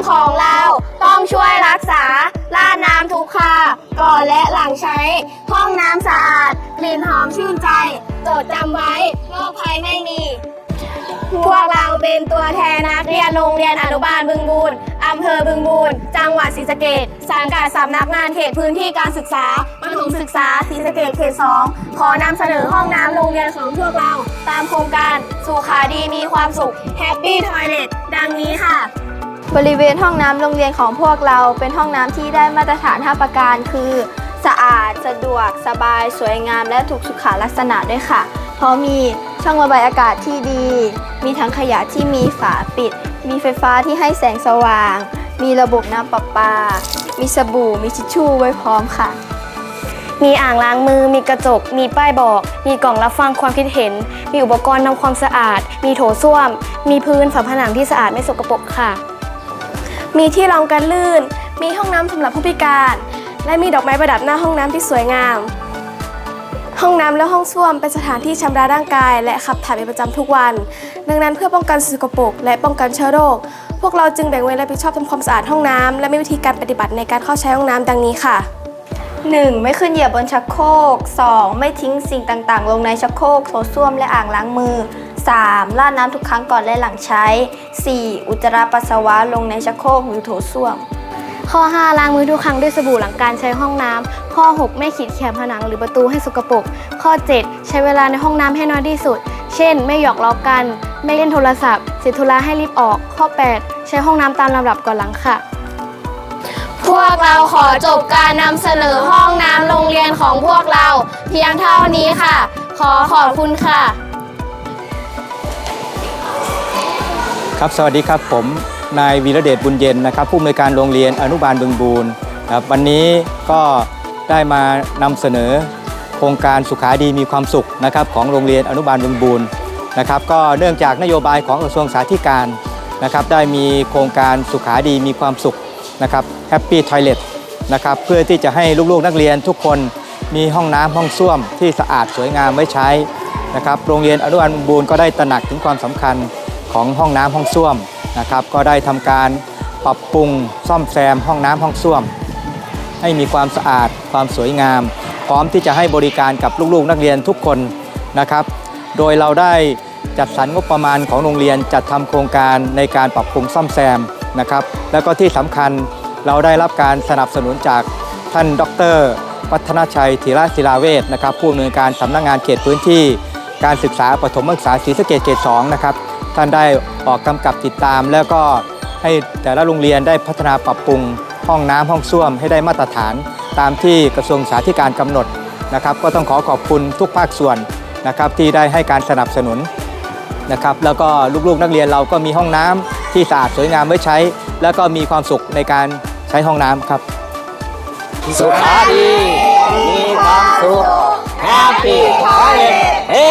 ำของเราต้องช่วยรักษาลาดน้ำทุกคราก่อนและหลังใช้ ห้องน้ำสะอาด กลิ่นหอมชื่นใจจดจำไว้โรคภัยไม่มี พวกเราเป็นตัวแทนนักเรียนโรงเรียนอนุบาลบึงบูรอำเภอบึงบูรจังหวัดศรีสะเกษสังกัดสำนักงานเขตพื้นที่การศึกษาประถมศึกษาศรีสะเกษเขต2ขอนำเสนอห้องน้ำโรงเรียนของพวกเรา ตามโครงการสุขาดีมีความสุข Happy Toilet ดังนี้ค่ะ บริเวณห้องน้ำโรงเรียนของพวกเราเป็นห้องน้ำที่ได้มาตรฐาน 5 ประการ คือ สะอาด สะดวก สบาย สวยงาม และถูกสุขลักษณะด้วยค่ะ เพราะมีช่องระบายอากาศที่ดี มีถังขยะที่มีฝาปิด มีไฟฟ้าที่ให้แสงสว่าง มีระบบน้ำประปา มีสบู่ มีทิชชู่ไว้พร้อมค่ะ มีอ่างล้างมือ มีกระจก มีป้ายบอก มีกล่องรับฟังความคิดเห็น มีอุปกรณ์ทำความสะอาด มีโถส้วม มีพื้นฝาผนังที่สะอาดไม่สกปรกค่ะ มีที่รองกันลื่น มีห้องน้ำสำหรับผู้พิการ และมีดอกไม้ประดับหน้าห้องน้ำที่สวยงาม ห้องน้ำและห้องส้วมเป็นสถานที่ชำระร่างกาย และขับถ่ายเป็นประจำทุกวัน ดังนั้นเพื่อป้องกันสิ่งสกปรกและป้องกันเชื้อโรค พวกเราจึงแบ่งเวรรับผิดชอบทำความสะอาดห้องน้ำและมีวิธีการปฏิบัติในการเข้าใช้ห้องน้ำดังนี้ค่ะ 1. ไม่ขึ้นเหยียบบนชักโครก 2. ไม่ทิ้งสิ่งต่างๆ ลงในชักโครกโถส้วมและอ่างล้างมือ 3. ราดน้ำทุกครั้งก่อนและหลังใช้ 4. อุจจาระปัสสาวะลงในชักโครกหรือโถส้วม ข้อ 5 ล้างมือทุกครั้งด้วยสบู่หลังการใช้ห้องน้ำข้อ 6 ไม่ขีดเขียนผนังหรือประตูให้สกปรกข้อ 7 ใช้เวลาในห้องน้ำให้น้อยที่สุด เช่น ไม่หยอกล้อกัน ไม่เล่นโทรศัพท์ เสร็จธุระให้รีบออก ข้อ 8 ใช้ห้องน้ำตามลำดับก่อนหลังค่ะ พวกเราขอจบการนำเสนอห้องน้ำโรงเรียนของพวกเรา เพียงเท่านี้ค่ะ ขอขอบคุณค่ะ ครับสวัสดีครับผมนายวีระเดชบุญเย็นนะครับ ผู้อำนวยการโรงเรียนอนุบาลบึงบูรณ์ครับวันนี้ก็ได้มานำเสนอโครงการสุขาดีมีความสุขนะครับของโรงเรียนอนุบาลบึงบูรณ์นะครับก็เนื่องจากนโยบายของกระทรวงสาธารณการนะครับได้มีโครงการสุขาดีมีความสุขนะครับ Happy Toilet นะครับเพื่อที่จะให้ลูกๆนักเรียนทุกคนมีห้องน้ำห้องส้วมที่สะอาดสวยงามไว้ใช้นะครับโรงเรียนอนุบาลบึงบูรณ์ก็ได้ตระหนักถึงความสำคัญ ของห้องน้ำห้องส้วมนะครับ ก็ได้ทำการปรับปรุงซ่อมแซมห้องน้ำห้องส้วม ให้มีความสะอาดความสวยงาม พร้อมที่จะให้บริการกับลูกๆนักเรียนทุกคนนะครับ โดยเราได้จัดสรรงบประมาณของโรงเรียนจัดทำโครงการในการปรับปรุงซ่อมแซมนะครับ แล้วก็ที่สำคัญเราได้รับการสนับสนุนจากท่านดรวัฒนชัยธีระศิลาเวชนะครับผู้อำนวยการสำนักงานเขตพื้นที่การศึกษาปฐมศึกษาศรีสะเกษเขต2นะครับ ท่านได้ออกกำกับติดตาม แล้วก็ให้แต่ละโรงเรียนได้พัฒนาปรับปรุง ห้องน้ำห้องส้วมให้ได้มาตรฐาน ตามที่กระทรวงสาธารณการกำหนดนะครับ ก็ต้องขอขอบคุณทุกภาคส่วนนะครับที่ได้ให้การสนับสนุนนะครับแล้วก็ลูกๆนักเรียนเราก็มีห้องน้ำที่สะอาดสวยงามไว้ใช้ แล้วก็มีความสุขในการใช้ห้องน้ำครับสุขาดีมีความสุข Happy Toilet เฮ้